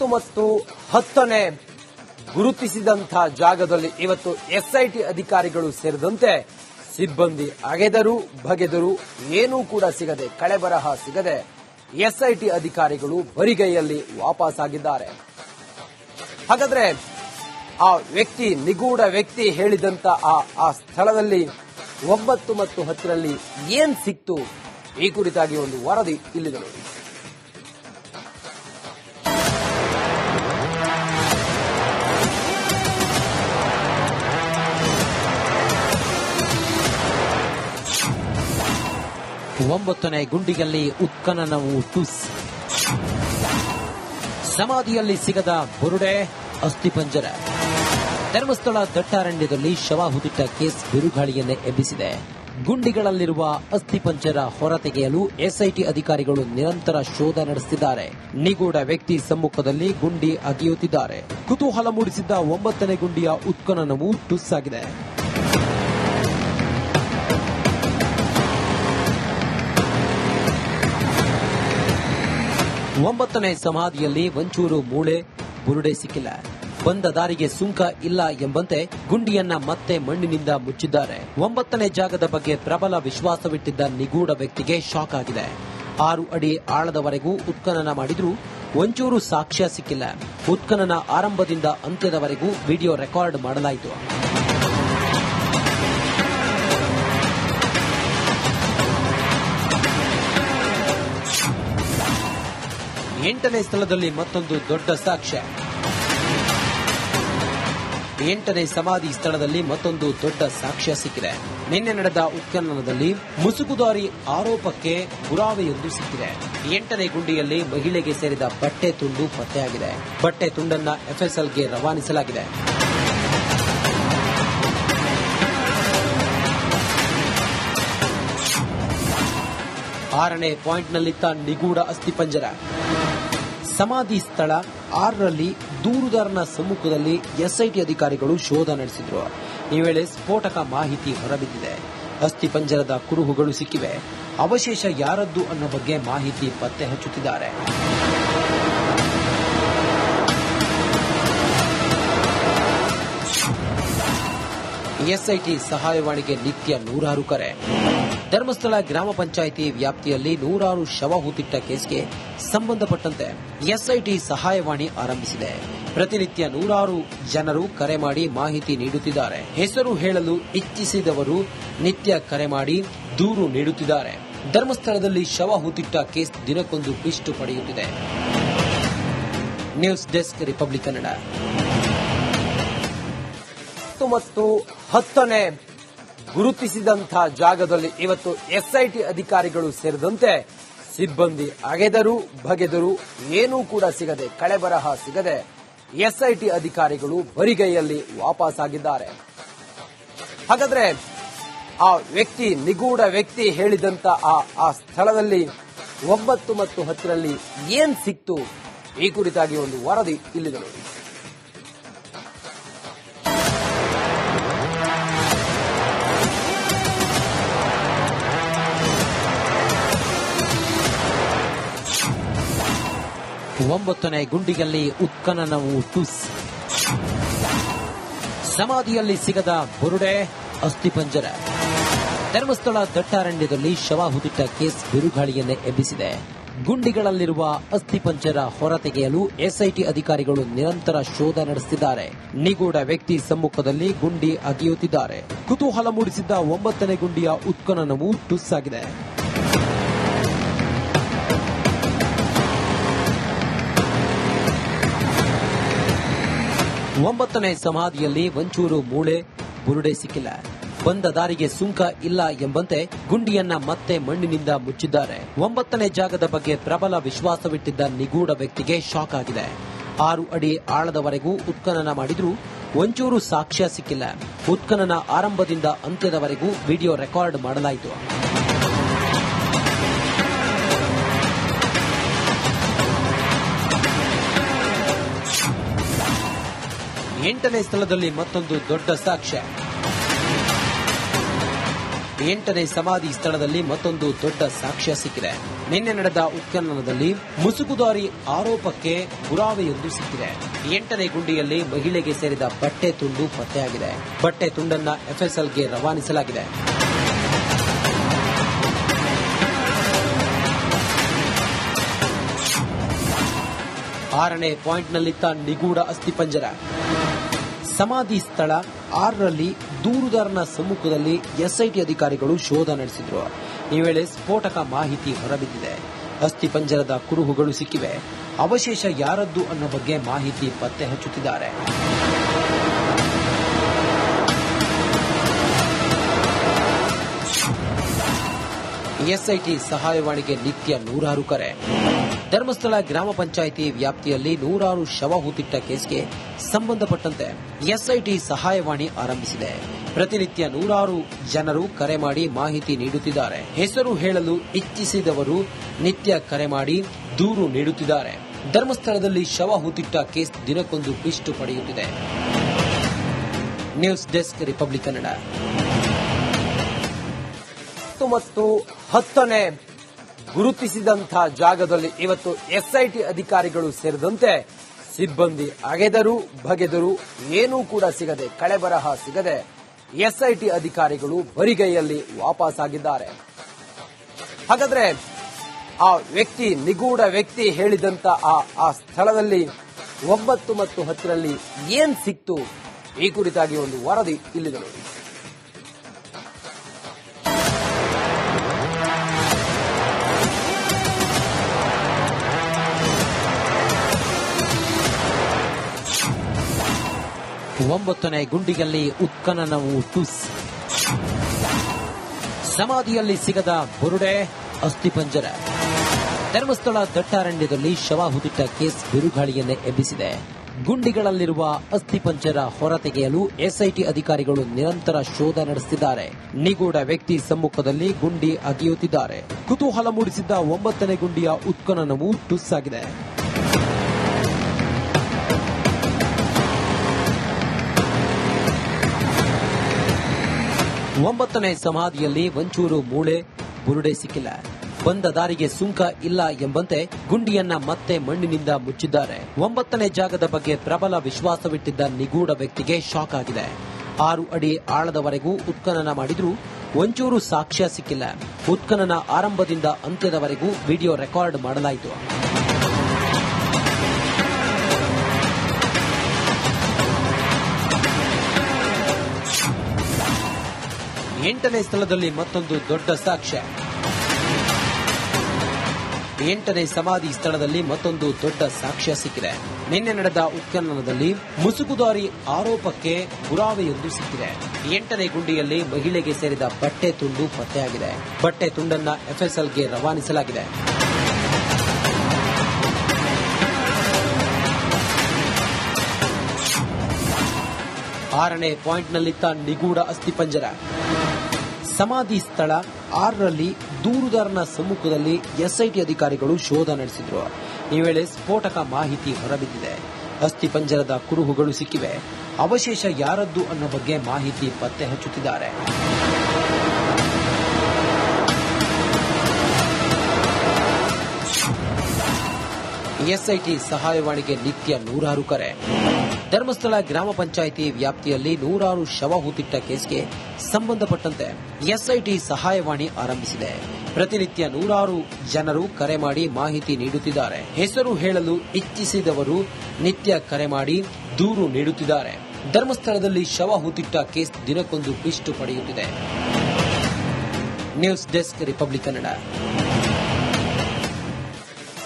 ಹತ್ತು ಮತ್ತು ಹತ್ತನೇ ಗುರುತಿಸಿದಂತಹ ಜಾಗದಲ್ಲಿ ಇವತ್ತು ಎಸ್ಐಟಿ ಅಧಿಕಾರಿಗಳು ಸೇರಿದಂತೆ ಸಿಬ್ಬಂದಿ ಅಗೆದರು, ಬಗೆದರು, ಏನೂ ಕೂಡ ಸಿಗದೆ ಕಳೆಬರಹ ಸಿಗದೆ ಎಸ್ಐಟಿ ಅಧಿಕಾರಿಗಳು ಬರಿಗೈಯಲ್ಲಿ ವಾಪಸ್ಸಾಗಿದ್ದಾರೆ ಹಾಗಾದ್ರೆ ಆ ವ್ಯಕ್ತಿ, ನಿಗೂಢ ವ್ಯಕ್ತಿ ಹೇಳಿದಂತ ಆ ಆ ಸ್ಥಳದಲ್ಲಿ ಒಂಬತ್ತು ಮತ್ತು ಹತ್ತರಲ್ಲಿ ಏನ್ ಸಿಕ್ತು? ಈ ಕುರಿತಾಗಿ ಒಂದು ವರದಿ ಇಲ್ಲಿದೆ ನೋಡಿ. ಒಂಬತ್ತನೇ ಗುಂಡಿಯಲ್ಲಿ ಉತ್ಖನನವು ಟುಸ್ ಸಮಾಧಿಯಲ್ಲಿ ಸಿಗದ ಬುರುಡೆ, ಅಸ್ಥಿಪಂಜರ. ಧರ್ಮಸ್ಥಳ ದಟ್ಟಾರಣ್ಯದಲ್ಲಿ ಶವ ಹುದುಟ ಕೇಸ್ ಬಿರುಗಾಳಿಯನ್ನೇ ಎಬ್ಬಿಸಿದೆ. ಗುಂಡಿಗಳಲ್ಲಿರುವ ಅಸ್ಥಿಪಂಜರ ಹೊರತೆಗೆಯಲು ಎಸ್ಐಟಿ ಅಧಿಕಾರಿಗಳು ನಿರಂತರ ಶೋಧ ನಡೆಸಿದ್ದಾರೆ ನಿಗೂಢ ವ್ಯಕ್ತಿ ಸಮ್ಮುಖದಲ್ಲಿ ಗುಂಡಿ ಅಗೆಯುತ್ತಿದ್ದಾರೆ. ಕುತೂಹಲ ಮೂಡಿಸಿದ್ದ ಒಂಬತ್ತನೇ ಗುಂಡಿಯ ಉತ್ಖನನವು ಟುಸ್ ಒಂಬತ್ತನೇ ಸಮಾಧಿಯಲ್ಲಿ ಒಂಚೂರು ಮೂಳೆ, ಬುರುಡೆ ಸಿಕ್ಕಿಲ್ಲ. ಬಂದ ದಾರಿಗೆ ಸುಂಕ ಇಲ್ಲ ಎಂಬಂತೆ ಗುಂಡಿಯನ್ನ ಮತ್ತೆ ಮಣ್ಣಿನಿಂದ ಮುಚ್ಚಿದ್ದಾರೆ. ಒಂಬತ್ತನೇ ಜಾಗದ ಬಗ್ಗೆ ಪ್ರಬಲ ವಿಶ್ವಾಸವಿಟ್ಟಿದ್ದ ನಿಗೂಢ ವ್ಯಕ್ತಿಗೆ ಶಾಕ್ ಆಗಿದೆ. ಆರು ಅಡಿ ಆಳದವರೆಗೂ ಉತ್ಖನನ ಮಾಡಿದ್ರೂ ಒಂಚೂರು ಸಾಕ್ಷ್ಯ ಸಿಕ್ಕಿಲ್ಲ. ಉತ್ಖನನ ಆರಂಭದಿಂದ ಅಂತ್ಯದವರೆಗೂ ವಿಡಿಯೋ ರೆಕಾರ್ಡ್ ಮಾಡಲಾಯಿತು. ಎಂಟನೇ ಸ್ಥಳದಲ್ಲಿ ಮತ್ತೊಂದು ದೊಡ್ಡ ಸಾಕ್ಷ್ಯ. ಎಂಟನೇ ಸಮಾಧಿ ಸ್ಥಳದಲ್ಲಿ ಮತ್ತೊಂದು ದೊಡ್ಡ ಸಾಕ್ಷ್ಯ ಸಿಕ್ಕಿದೆ. ನಿನ್ನೆ ನಡೆದ ಉತ್ಖನನದಲ್ಲಿ ಮುಸುಕುದಾರಿ ಆರೋಪಕ್ಕೆ ಪುರಾವೆಯೊಂದು ಸಿಕ್ಕಿದೆ. ಎಂಟನೇ ಗುಂಡಿಯಲ್ಲಿ ಮಹಿಳೆಗೆ ಸೇರಿದ ಬಟ್ಟೆ ತುಂಡು ಪತ್ತೆಯಾಗಿದೆ. ಬಟ್ಟೆ ತುಂಡನ್ನ ಎಫ್ಎಸ್ಎಲ್ಗೆ ರವಾನಿಸಲಾಗಿದೆ. ಆರನೇ ಪಾಯಿಂಟ್ನಲ್ಲಿದ್ದ ನಿಗೂಢ ಅಸ್ಥಿಪಂಜರ ಸಮಾಧಿ ಸ್ಥಳ ಆರರಲ್ಲಿ ದೂರುದಾರನ ಸಮ್ಮುಖದಲ್ಲಿ ಎಸ್ಐಟಿ ಅಧಿಕಾರಿಗಳು ಶೋಧ ನಡೆಸಿದ್ರು. ಈ ವೇಳೆ ಸ್ಫೋಟಕ ಮಾಹಿತಿ ಹೊರಬಿದ್ದಿದೆ. ಅಸ್ಥಿಪಂಜರದ ಕುರುಹುಗಳು ಸಿಕ್ಕಿವೆ. ಅವಶೇಷ ಯಾರದ್ದು ಅನ್ನೋ ಬಗ್ಗೆ ಮಾಹಿತಿ ಪತ್ತೆ ಹಚ್ಚುತ್ತಿದ್ದಾರೆ. ಎಸ್ಐಟಿ ಸಹಾಯವಾಣಿಗೆ ನಿತ್ಯ ನೂರಾರು ಕರೆ. ಧರ್ಮಸ್ಥಳ ಗ್ರಾಮ ಪಂಚಾಯಿತಿ ವ್ಯಾಪ್ತಿಯಲ್ಲಿ ನೂರಾರು ಶವ ಹೂತಿಟ್ಟ ಕೇಸ್ಗೆ ಸಂಬಂಧಪಟ್ಟಂತೆ ಎಸ್ಐಟಿ ಸಹಾಯವಾಣಿ ಆರಂಭಿಸಿದೆ. ಪ್ರತಿನಿತ್ಯ ನೂರಾರು ಜನರು ಕರೆ ಮಾಡಿ ಮಾಹಿತಿ ನೀಡುತ್ತಿದ್ದಾರೆ. ಹೆಸರು ಹೇಳಲು ಇಚ್ಛಿಸಿದವರು ನಿತ್ಯ ಕರೆ ಮಾಡಿ ದೂರು ನೀಡುತ್ತಿದ್ದಾರೆ. ಧರ್ಮಸ್ಥಳದಲ್ಲಿ ಶವ ಹೂತಿಟ್ಟ ಕೇಸ್ ದಿನಕ್ಕೊಂದು ಪಿಷ್ಟು ಪಡೆಯುತ್ತಿದೆ. News desk Republic Kannada. ಮತ್ತು ಹತ್ತನೇ ಗುರುತಿಸಿದಂತಹ ಜಾಗದಲ್ಲಿ ಇವತ್ತು ಎಸ್ಐಟಿ ಅಧಿಕಾರಿಗಳು ಸೇರಿದಂತೆ ಸಿಬ್ಬಂದಿ ಅಗೆದರು, ಬಗೆದರು, ಏನೂ ಕೂಡ ಸಿಗದೆ ಕಳೆಬರಹ ಸಿಗದೆ ಎಸ್ಐಟಿ ಅಧಿಕಾರಿಗಳು ಬರಿಗೈಯಲ್ಲಿ ವಾಪಸ್ಸಾಗಿದ್ದಾರೆ ಹಾಗಾದ್ರೆ ಆ ವ್ಯಕ್ತಿ, ನಿಗೂಢ ವ್ಯಕ್ತಿ ಹೇಳಿದಂತ ಆ ಸ್ಥಳದಲ್ಲಿ ಒಂಬತ್ತು ಮತ್ತು ಹತ್ತರಲ್ಲಿ ಏನ್ ಸಿಕ್ತು? ಈ ಕುರಿತಾಗಿ ಒಂದು ವರದಿ ಇಲ್ಲಿದೆ ನೋಡಿ. ಒಂಬತ್ತನೇ ಗುಂಡಿಯಲ್ಲಿ ಉತ್ಖನನವು ಟುಸ್ ಸಮಾಧಿಯಲ್ಲಿ ಸಿಗದ ಬುರುಡೆ, ಅಸ್ಥಿಪಂಜರ. ಧರ್ಮಸ್ಥಳ ದಟ್ಟಾರಣ್ಯದಲ್ಲಿ ಶವ ಹುದುಟ ಕೇಸ್ ಬಿರುಗಾಳಿಯನ್ನೇ ಎಬ್ಬಿಸಿದೆ. ಗುಂಡಿಗಳಲ್ಲಿರುವ ಅಸ್ಥಿಪಂಜರ ಹೊರತೆಗೆಯಲು ಎಸ್ಐಟಿ ಅಧಿಕಾರಿಗಳು ನಿರಂತರ ಶೋಧ ನಡೆಸಿದ್ದಾರೆ ನಿಗೂಢ ವ್ಯಕ್ತಿ ಸಮ್ಮುಖದಲ್ಲಿ ಗುಂಡಿ ಅಗೆಯುತ್ತಿದ್ದಾರೆ. ಕುತೂಹಲ ಮೂಡಿಸಿದ್ದ ಒಂಬತ್ತನೇ ಗುಂಡಿಯ ಉತ್ಖನನವು ಟುಸ್ ಒಂಬತ್ತನೇ ಸಮಾಧಿಯಲ್ಲಿ ಒಂಚೂರು ಮೂಳೆ, ಬುರುಡೆ ಸಿಕ್ಕಿಲ್ಲ. ಬಂದ ದಾರಿಗೆ ಸುಂಕ ಇಲ್ಲ ಎಂಬಂತೆ ಗುಂಡಿಯನ್ನ ಮತ್ತೆ ಮಣ್ಣಿನಿಂದ ಮುಚ್ಚಿದ್ದಾರೆ. ಒಂಬತ್ತನೇ ಜಾಗದ ಬಗ್ಗೆ ಪ್ರಬಲ ವಿಶ್ವಾಸವಿಟ್ಟಿದ್ದ ನಿಗೂಢ ವ್ಯಕ್ತಿಗೆ ಶಾಕ್ ಆಗಿದೆ. ಆರು ಅಡಿ ಆಳದವರೆಗೂ ಉತ್ಖನನ ಮಾಡಿದ್ರೂ ಒಂಚೂರು ಸಾಕ್ಷ್ಯ ಸಿಕ್ಕಿಲ್ಲ. ಉತ್ಖನನ ಆರಂಭದಿಂದ ಅಂತ್ಯದವರೆಗೂ ವಿಡಿಯೋ ರೆಕಾರ್ಡ್ ಮಾಡಲಾಯಿತು. ಎಂಟನೇ ಸ್ಥಳದಲ್ಲಿ ಮತ್ತೊಂದು ದೊಡ್ಡ ಸಾಕ್ಷ್ಯ. ಎಂಟನೇ ಸಮಾಧಿ ಸ್ಥಳದಲ್ಲಿ ಮತ್ತೊಂದು ದೊಡ್ಡ ಸಾಕ್ಷ್ಯ ಸಿಕ್ಕಿದೆ. ನಿನ್ನೆ ನಡೆದ ಉತ್ಖನನದಲ್ಲಿ ಮುಸುಕುದಾರಿ ಆರೋಪಕ್ಕೆ ಪುರಾವೆಯೊಂದು ಸಿಕ್ಕಿದೆ. ಎಂಟನೇ ಗುಂಡಿಯಲ್ಲಿ ಮಹಿಳೆಗೆ ಸೇರಿದ ಬಟ್ಟೆ ತುಂಡು ಪತ್ತೆಯಾಗಿದೆ. ಬಟ್ಟೆ ತುಂಡನ್ನ ಎಫ್ಎಸ್ಎಲ್ಗೆ ರವಾನಿಸಲಾಗಿದೆ. ಆರನೇ ಪಾಯಿಂಟ್ನಲ್ಲಿದ್ದ ನಿಗೂಢ ಅಸ್ಥಿಪಂಜರ. ಸಮಾಧಿ ಸ್ಥಳ ಆರರಲ್ಲಿ ದೂರುದಾರನ ಸಮ್ಮುಖದಲ್ಲಿ ಎಸ್ಐಟಿ ಅಧಿಕಾರಿಗಳು ಶೋಧ ನಡೆಸಿದ್ರು. ಈ ವೇಳೆ ಸ್ಫೋಟಕ ಮಾಹಿತಿ ಹೊರಬಿದ್ದಿದೆ. ಅಸ್ಥಿಪಂಜರದ ಕುರುಹುಗಳು ಸಿಕ್ಕಿವೆ. ಅವಶೇಷ ಯಾರದ್ದು ಅನ್ನೋ ಬಗ್ಗೆ ಮಾಹಿತಿ ಪತ್ತೆ ಹಚ್ಚುತ್ತಿದ್ದಾರೆ. ಎಸ್ಐಟಿ ಸಹಾಯವಾಣಿಗೆ ನಿತ್ಯ ನೂರಾರು ಕರೆ. ಧರ್ಮಸ್ಥಳ ಗ್ರಾಮ ಪಂಚಾಯಿತಿ ವ್ಯಾಪ್ತಿಯಲ್ಲಿ ನೂರಾರು ಶವ ಹೂತಿಟ್ಟ ಕೇಸ್ಗೆ ಸಂಬಂಧಪಟ್ಟಂತೆ ಎಸ್ಐಟಿ ಸಹಾಯವಾಣಿ ಆರಂಭಿಸಿದೆ. ಪ್ರತಿನಿತ್ಯ ನೂರಾರು ಜನರು ಕರೆ ಮಾಡಿ ಮಾಹಿತಿ ನೀಡುತ್ತಿದ್ದಾರೆ. ಹೆಸರು ಹೇಳಲು ಇಚ್ಛಿಸಿದವರು ನಿತ್ಯ ಕರೆ ಮಾಡಿ ದೂರು ನೀಡುತ್ತಿದ್ದಾರೆ. ಧರ್ಮಸ್ಥಳದಲ್ಲಿ ಶವ ಹೂತಿಟ್ಟ ಕೇಸ್ ದಿನಕ್ಕೊಂದು ಪಿಷ್ಟು ಪಡೆಯುತ್ತಿದೆ. News desk Republic Kannada. ಮತ್ತು ಹತ್ತನೇ ಗುರುತಿಸಿದಂತಹ ಜಾಗದಲ್ಲಿ ಇವತ್ತು ಎಸ್ಐಟಿ ಅಧಿಕಾರಿಗಳು ಸೇರಿದಂತೆ ಸಿಬ್ಬಂದಿ ಅಗೆದರು, ಬಗೆದರು, ಏನೂ ಕೂಡ ಸಿಗದೆ ಕಳೆಬರಹ ಸಿಗದೆ ಎಸ್ಐಟಿ ಅಧಿಕಾರಿಗಳು ಬರಿಗೈಯಲ್ಲಿ ವಾಪಸ್ಸಾಗಿದ್ದಾರೆ ಹಾಗಾದ್ರೆ ಆ ವ್ಯಕ್ತಿ, ನಿಗೂಢ ವ್ಯಕ್ತಿ ಹೇಳಿದಂತ ಆ ಸ್ಥಳದಲ್ಲಿ ಒಂಬತ್ತು ಮತ್ತು ಹತ್ತರಲ್ಲಿ ಏನ್ ಸಿಕ್ತು? ಈ ಕುರಿತಾಗಿ ಒಂದು ವರದಿ ಇಲ್ಲಿದೆ ನೋಡಿ. ಒಂಬತ್ತನೇ ಗುಂಡಿಯಲ್ಲಿ ಉತ್ಖನನವು ಟುಸ್ ಸಮಾಧಿಯಲ್ಲಿ ಸಿಗದ ಬುರುಡೆ, ಅಸ್ಥಿಪಂಜರ. ಧರ್ಮಸ್ಥಳ ದಟ್ಟಾರಣ್ಯದಲ್ಲಿ ಶವ ಹುದಿಟ್ಟ ಕೇಸ್ ಬಿರುಗಾಳಿಯನ್ನೇ ಎಬ್ಬಿಸಿದೆ. ಗುಂಡಿಗಳಲ್ಲಿರುವ ಅಸ್ಥಿಪಂಜರ ಹೊರತೆಗೆಯಲು ಎಸ್ಐಟಿ ಅಧಿಕಾರಿಗಳು ನಿರಂತರ ಶೋಧ ನಡೆಸಿದ್ದಾರೆ ನಿಗೂಢ ವ್ಯಕ್ತಿ ಸಮ್ಮುಖದಲ್ಲಿ ಗುಂಡಿ ಅಗೆಯುತ್ತಿದ್ದಾರೆ. ಕುತೂಹಲ ಮೂಡಿಸಿದ್ದ ಒಂಬತ್ತನೇ ಗುಂಡಿಯ ಉತ್ಖನನವು ಟುಸ್ ಒಂಬತ್ತನೇ ಸಮಾಧಿಯಲ್ಲಿ ಒಂಚೂರು ಮೂಳೆ, ಬುರುಡೆ ಸಿಕ್ಕಿಲ್ಲ. ಬಂದ ದಾರಿಗೆ ಸುಂಕ ಇಲ್ಲ ಎಂಬಂತೆ ಗುಂಡಿಯನ್ನ ಮತ್ತೆ ಮಣ್ಣಿನಿಂದ ಮುಚ್ಚಿದ್ದಾರೆ. ಒಂಬತ್ತನೇ ಜಾಗದ ಬಗ್ಗೆ ಪ್ರಬಲ ವಿಶ್ವಾಸವಿಟ್ಟಿದ್ದ ನಿಗೂಢ ವ್ಯಕ್ತಿಗೆ ಶಾಕ್ ಆಗಿದೆ. ಆರು ಅಡಿ ಆಳದವರೆಗೂ ಉತ್ಖನನ ಮಾಡಿದ್ರೂ ಒಂಚೂರು ಸಾಕ್ಷ್ಯ ಸಿಕ್ಕಿಲ್ಲ. ಉತ್ಖನನ ಆರಂಭದಿಂದ ಅಂತ್ಯದವರೆಗೂ ವಿಡಿಯೋ ರೆಕಾರ್ಡ್ ಮಾಡಲಾಯಿತು. ಎಂಟನೇ ಸ್ಥಳದಲ್ಲಿ ಮತ್ತೊಂದು ದೊಡ್ಡ ಸಾಕ್ಷ್ಯ. ಎಂಟನೇ ಸಮಾಧಿ ಸ್ಥಳದಲ್ಲಿ ಮತ್ತೊಂದು ದೊಡ್ಡ ಸಾಕ್ಷ್ಯ ಸಿಕ್ಕಿದೆ. ನಿನ್ನೆ ನಡೆದ ಉತ್ಖನನದಲ್ಲಿ ಮುಸುಕುದಾರಿ ಆರೋಪಕ್ಕೆ ಪುರಾವೆಯೊಂದು ಸಿಕ್ಕಿದೆ. ಎಂಟನೇ ಗುಂಡಿಯಲ್ಲಿ ಮಹಿಳೆಗೆ ಸೇರಿದ ಬಟ್ಟೆ ತುಂಡು ಪತ್ತೆಯಾಗಿದೆ. ಬಟ್ಟೆ ತುಂಡನ್ನ ಎಫ್ಎಸ್ಎಲ್ಗೆ ರವಾನಿಸಲಾಗಿದೆ. ಆರನೇ ಪಾಯಿಂಟ್ನಲ್ಲಿದ್ದ ನಿಗೂಢ ಅಸ್ಥಿಪಂಜರ ಸಮಾಧಿ ಸ್ಥಳ ಆರರಲ್ಲಿ ದೂರುದಾರನ ಸಮ್ಮುಖದಲ್ಲಿ ಎಸ್ಐಟಿ ಅಧಿಕಾರಿಗಳು ಶೋಧ ನಡೆಸಿದ್ರು. ಈ ವೇಳೆ ಸ್ಫೋಟಕ ಮಾಹಿತಿ ಹೊರಬಿದ್ದಿದೆ. ಅಸ್ಥಿಪಂಜರದ ಕುರುಹುಗಳು ಸಿಕ್ಕಿವೆ. ಅವಶೇಷ ಯಾರದ್ದು ಅನ್ನೋ ಬಗ್ಗೆ ಮಾಹಿತಿ ಪತ್ತೆ ಹಚ್ಚುತ್ತಿದ್ದಾರೆ. ಎಸ್ಐಟಿ ಸಹಾಯವಾಣಿಗೆ ನಿತ್ಯ ನೂರಾರು ಕರೆ. ಧರ್ಮಸ್ಥಳ ಗ್ರಾಮ ಪಂಚಾಯಿತಿ ವ್ಯಾಪ್ತಿಯಲ್ಲಿ ನೂರಾರು ಶವ ಹೂತಿಟ್ಟ ಕೇಸ್ಗೆ ಸಂಬಂಧಪಟ್ಟಂತೆ ಎಸ್ಐಟಿ ಸಹಾಯವಾಣಿ ಆರಂಭಿಸಿದೆ. ಪ್ರತಿನಿತ್ಯ ನೂರಾರು ಜನರು ಕರೆ ಮಾಡಿ ಮಾಹಿತಿ ನೀಡುತ್ತಿದ್ದಾರೆ. ಹೆಸರು ಹೇಳಲು ಇಚ್ಛಿಸಿದವರು ನಿತ್ಯ ಕರೆ ಮಾಡಿ ದೂರು ನೀಡುತ್ತಿದ್ದಾರೆ. ಧರ್ಮಸ್ಥಳದಲ್ಲಿ ಶವ ಹೂತಿಟ್ಟ ಕೇಸ್ ದಿನಕ್ಕೊಂದು ಪಿಷ್ಟು ಪಡೆಯುತ್ತಿದೆ. News desk Republic Kannada.